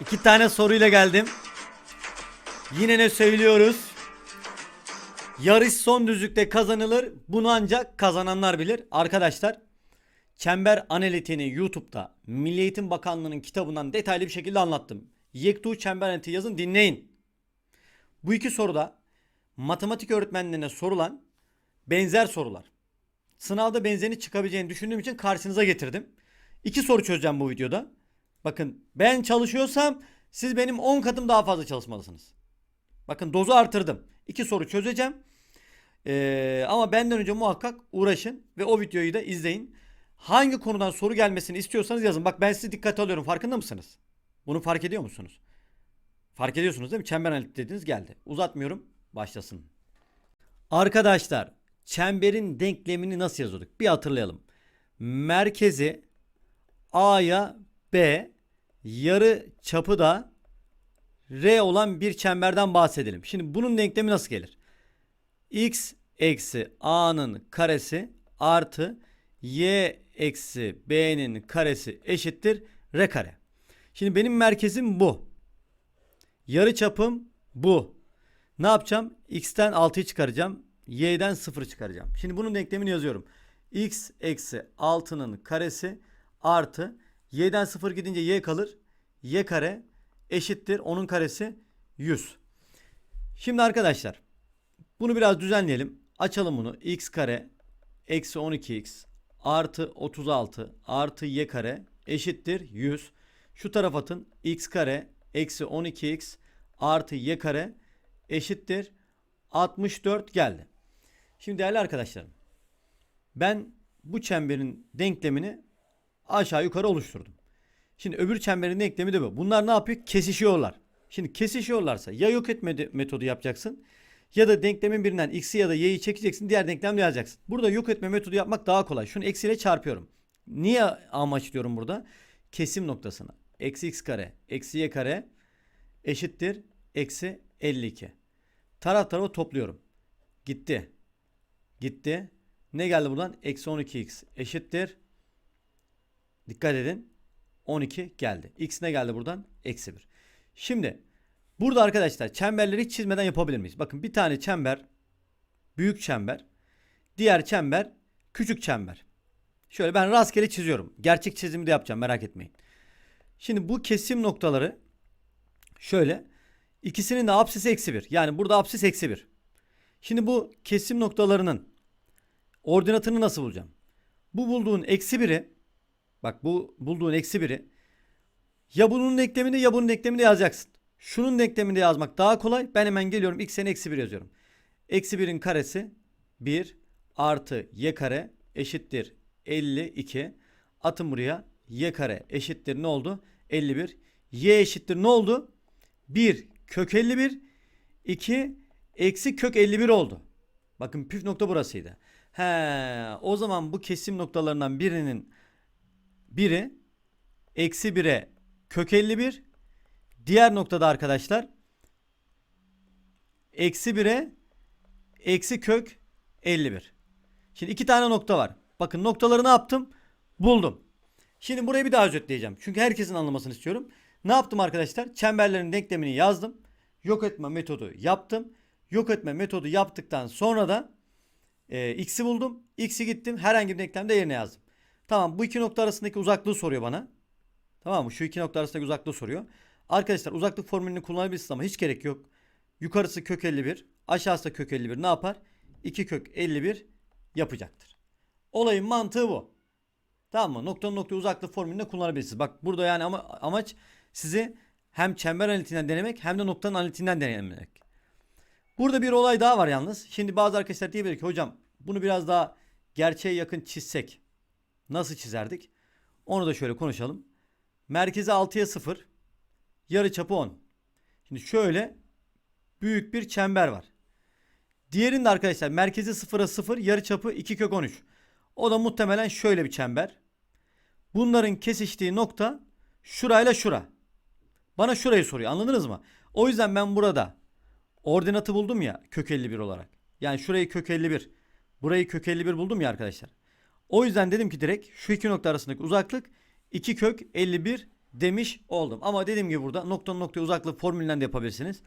İki tane soruyla geldim. Yine ne söylüyoruz? Yarış son düzlükte kazanılır. Bunu ancak kazananlar bilir. Arkadaşlar çember analitiğini YouTube'da Milli Eğitim Bakanlığı'nın kitabından detaylı bir şekilde anlattım. Yektu çember analitiği yazın dinleyin. Bu iki soruda matematik öğretmenlerine sorulan benzer sorular. Sınavda benzerini çıkabileceğini düşündüğüm için karşınıza getirdim. İki soru çözeceğim bu videoda. Bakın ben çalışıyorsam siz benim 10 katım daha fazla çalışmalısınız. Bakın dozu artırdım. İki soru çözeceğim. Ee, ama benden önce muhakkak uğraşın ve o videoyu da izleyin. Hangi konudan soru gelmesini istiyorsanız yazın. Bak ben sizi dikkate alıyorum. Farkında mısınız? Bunu fark ediyor musunuz? Fark ediyorsunuz değil mi? Çember analitik dediğiniz geldi. Uzatmıyorum. Başlasın. Arkadaşlar çemberin denklemini nasıl yazıyorduk? Bir hatırlayalım. Merkezi A'ya B, yarı çapı da R olan bir çemberden bahsedelim. Şimdi bunun denklemi nasıl gelir? X eksi A'nın karesi artı Y eksi B'nin karesi eşittir R kare. Şimdi benim merkezim bu. Yarı çapım bu. Ne yapacağım? X'ten 6'yı çıkaracağım. Y'den 0 çıkaracağım. Şimdi bunun denklemini yazıyorum. X eksi 6'nın karesi artı Y'den 0 gidince Y kalır. Y kare eşittir. Onun karesi 100. Şimdi arkadaşlar bunu biraz düzenleyelim. Açalım bunu. X kare eksi 12x artı 36 artı y kare eşittir 100. Şu taraf atın. x kare eksi 12x artı y kare eşittir 64 geldi. Şimdi değerli arkadaşlarım ben bu çemberin denklemini aşağı yukarı oluşturdum. Şimdi öbür çemberin denklemi de bu. Bunlar ne yapıyor? Kesişiyorlar. Şimdi kesişiyorlarsa ya yok etme metodu yapacaksın ya da denklemin birinden x'i ya da y'yi çekeceksin diğer denklemle yazacaksın. Burada yok etme metodu yapmak daha kolay. Şunu eksiyle çarpıyorum. Niye amaçlıyorum burada? Kesim noktasına. Eksi x kare eksi y kare eşittir eksi 52. Taraf tarafa topluyorum. Gitti. Gitti. Ne geldi buradan? Eksi 12x eşittir. Dikkat edin. 12 geldi. X ne geldi buradan? Eksi 1. Şimdi burada arkadaşlar çemberleri hiç çizmeden yapabilir miyiz? Bakın bir tane çember büyük çember. Diğer çember küçük çember. Şöyle ben rastgele çiziyorum. Gerçek çizimi de yapacağım merak etmeyin. Şimdi bu kesim noktaları şöyle. ikisinin de apsisi eksi 1. Yani burada apsis eksi 1. Şimdi bu kesim noktalarının ordinatını nasıl bulacağım? Bu bulduğun eksi 1'i bak bu bulduğun eksi 1'i ya bunun denklemini ya bunun denklemini yazacaksın. Şunun denklemini yazmak daha kolay. Ben hemen geliyorum x'e eksi 1 yazıyorum. Eksi 1'in karesi 1 artı y kare eşittir 52. Atın buraya y kare eşittir ne oldu? 51. Y eşittir ne oldu? 1 kök 51 2 eksi kök 51 oldu. Bakın püf nokta burasıydı. He, o zaman bu kesim noktalarından birinin biri eksi 1'e kök 51 diğer noktada arkadaşlar eksi 1'e eksi kök 51. Şimdi iki tane nokta var. Bakın noktaları ne yaptım? Buldum. Şimdi burayı bir daha özetleyeceğim. Çünkü herkesin anlamasını istiyorum. Ne yaptım arkadaşlar? Çemberlerin denklemini yazdım. Yok etme metodu yaptım. Yok etme metodu yaptıktan sonra da e, x'i buldum. X'i gittim. Herhangi bir denklemde yerine yazdım. Tamam bu iki nokta arasındaki uzaklığı soruyor bana. Tamam mı? Şu iki nokta arasındaki uzaklığı soruyor. Arkadaşlar uzaklık formülünü kullanabilirsiniz ama hiç gerek yok. Yukarısı kök 51, aşağısı da kök 51 ne yapar? 2 kök 51 yapacaktır. Olayın mantığı bu. Tamam mı? Noktanın nokta uzaklık formülünü kullanabilirsiniz. Bak burada yani ama amaç sizi hem çember analitiğinden denemek hem de noktanın analitiğinden denemek. Burada bir olay daha var yalnız. Şimdi bazı arkadaşlar diyebilir ki hocam bunu biraz daha gerçeğe yakın çizsek nasıl çizerdik? Onu da şöyle konuşalım. Merkezi 6'ya 0. Yarı çapı 10. Şimdi şöyle büyük bir çember var. Diğerinde arkadaşlar merkezi 0'a 0 yarı çapı 2 kök 13. O da muhtemelen şöyle bir çember. Bunların kesiştiği nokta şurayla şura. Bana şurayı soruyor anladınız mı? O yüzden ben burada ordinatı buldum ya kök 51 olarak. Yani şurayı kök 51. Burayı kök 51 buldum ya arkadaşlar. O yüzden dedim ki direkt şu iki nokta arasındaki uzaklık 2 kök 51 demiş oldum. Ama dediğim gibi burada nokta nokta uzaklık formülünden de yapabilirsiniz.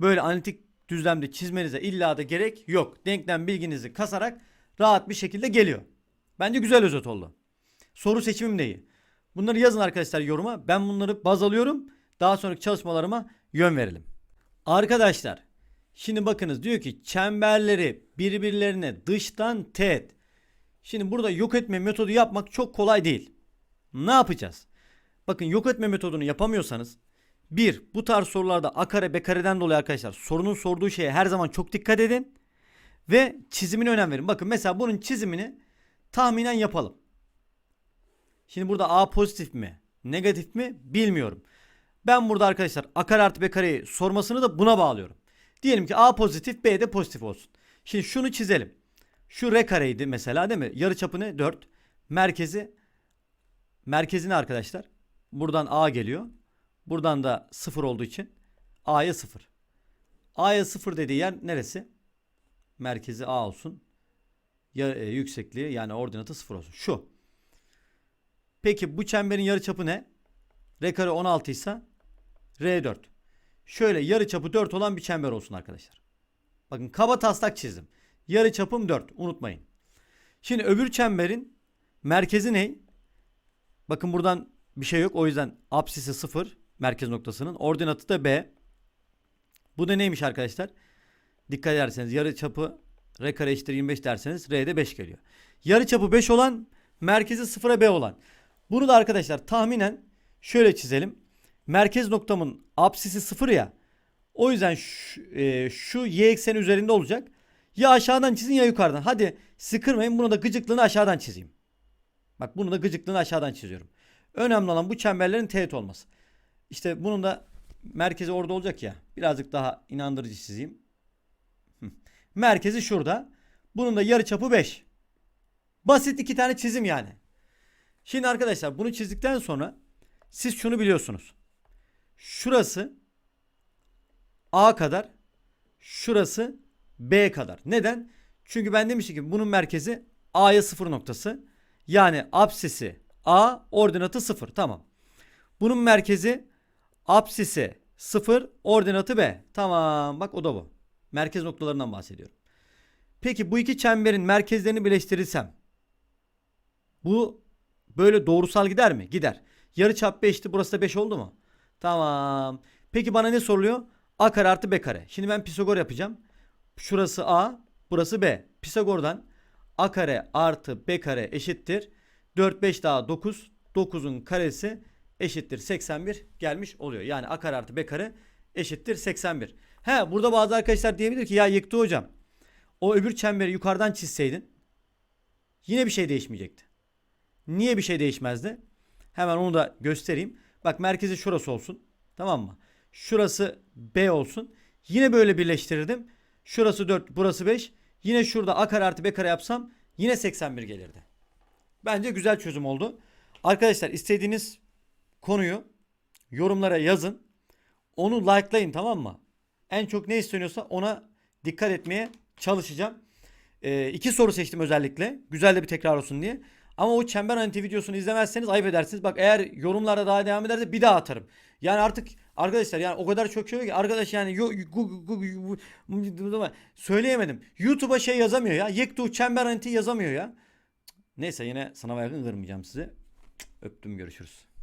Böyle analitik düzlemde çizmenize illa da gerek yok. Denklem bilginizi kasarak rahat bir şekilde geliyor. Bence güzel özet oldu. Soru seçimim de iyi. Bunları yazın arkadaşlar yoruma. Ben bunları baz alıyorum. Daha sonraki çalışmalarıma yön verelim. Arkadaşlar şimdi bakınız diyor ki çemberleri birbirlerine dıştan teğet. Şimdi burada yok etme metodu yapmak çok kolay değil. Ne yapacağız? Bakın yok etme metodunu yapamıyorsanız bir bu tarz sorularda a kare b kareden dolayı arkadaşlar sorunun sorduğu şeye her zaman çok dikkat edin ve çizimine önem verin. Bakın mesela bunun çizimini tahminen yapalım. Şimdi burada a pozitif mi negatif mi bilmiyorum. Ben burada arkadaşlar a kare artı b kareyi sormasını da buna bağlıyorum. Diyelim ki a pozitif b de pozitif olsun. Şimdi şunu çizelim. Şu r kareydi mesela değil mi? Yarıçapı ne? 4. Merkezi merkezine arkadaşlar. Buradan a geliyor. Buradan da 0 olduğu için a'ya 0. A'ya 0 dediği yer neresi? Merkezi a olsun. Ya, e, yüksekliği yani ordinatı 0 olsun. Şu. Peki bu çemberin yarıçapı ne? R kare 16 ise R 4. Şöyle yarıçapı 4 olan bir çember olsun arkadaşlar. Bakın kaba taslak çizdim. Yarıçapım 4 unutmayın. Şimdi öbür çemberin merkezi ne? Bakın buradan bir şey yok. O yüzden apsisi 0 merkez noktasının. Ordinatı da B. Bu da neymiş arkadaşlar? Dikkat ederseniz yarıçapı R kare eşittir 25 derseniz R'de 5 geliyor. Yarıçapı 5 olan merkezi 0'a B olan. Bunu da arkadaşlar tahminen şöyle çizelim. Merkez noktamın apsisi 0 ya. O yüzden şu, e, şu y ekseni üzerinde olacak. Ya aşağıdan çizin ya yukarıdan. Hadi sıkırmayın bunu da gıcıklığını aşağıdan çizeyim. Bak bunu da gıcıklığını aşağıdan çiziyorum. Önemli olan bu çemberlerin teğet olması. İşte bunun da merkezi orada olacak ya. Birazcık daha inandırıcı çizeyim. Merkezi şurada. Bunun da yarıçapı 5. Basit iki tane çizim yani. Şimdi arkadaşlar bunu çizdikten sonra siz şunu biliyorsunuz. Şurası A kadar, şurası B kadar. Neden? Çünkü ben demiştim ki bunun merkezi A'ya 0 noktası. Yani apsisi A, ordinatı 0. Tamam. Bunun merkezi apsisi 0, ordinatı B. Tamam. Bak o da bu. Merkez noktalarından bahsediyorum. Peki bu iki çemberin merkezlerini birleştirirsem bu böyle doğrusal gider mi? Gider. Yarıçap 5'ti. Burası da 5 oldu mu? Tamam. Peki bana ne soruluyor? A kare artı B kare. Şimdi ben Pisagor yapacağım. Şurası A, burası B. Pisagor'dan A kare artı B kare eşittir. 4 5 daha 9. 9'un karesi eşittir 81 gelmiş oluyor. Yani A kare artı B kare eşittir 81. He burada bazı arkadaşlar diyebilir ki ya yıktı hocam. O öbür çemberi yukarıdan çizseydin yine bir şey değişmeyecekti. Niye bir şey değişmezdi? Hemen onu da göstereyim. Bak merkezi şurası olsun. Tamam mı? Şurası B olsun. Yine böyle birleştirirdim. Şurası 4, burası 5. Yine şurada A kare artı B kare yapsam yine 81 gelirdi. Bence güzel çözüm oldu. Arkadaşlar istediğiniz konuyu yorumlara yazın. Onu likelayın tamam mı? En çok ne isteniyorsa ona dikkat etmeye çalışacağım. Ee, iki soru seçtim özellikle. Güzel de bir tekrar olsun diye. Ama o çember anti videosunu izlemezseniz ayıp edersiniz. Bak eğer yorumlarda daha devam ederse bir daha atarım. Yani artık arkadaşlar yani o kadar çok şey ki arkadaş yani yo, gu, gu, gu, gu- söyleyemedim. YouTube'a şey yazamıyor ya. Yektu çember anti yazamıyor ya. Neyse yine sınava yakın kırmayacağım sizi. Öptüm görüşürüz.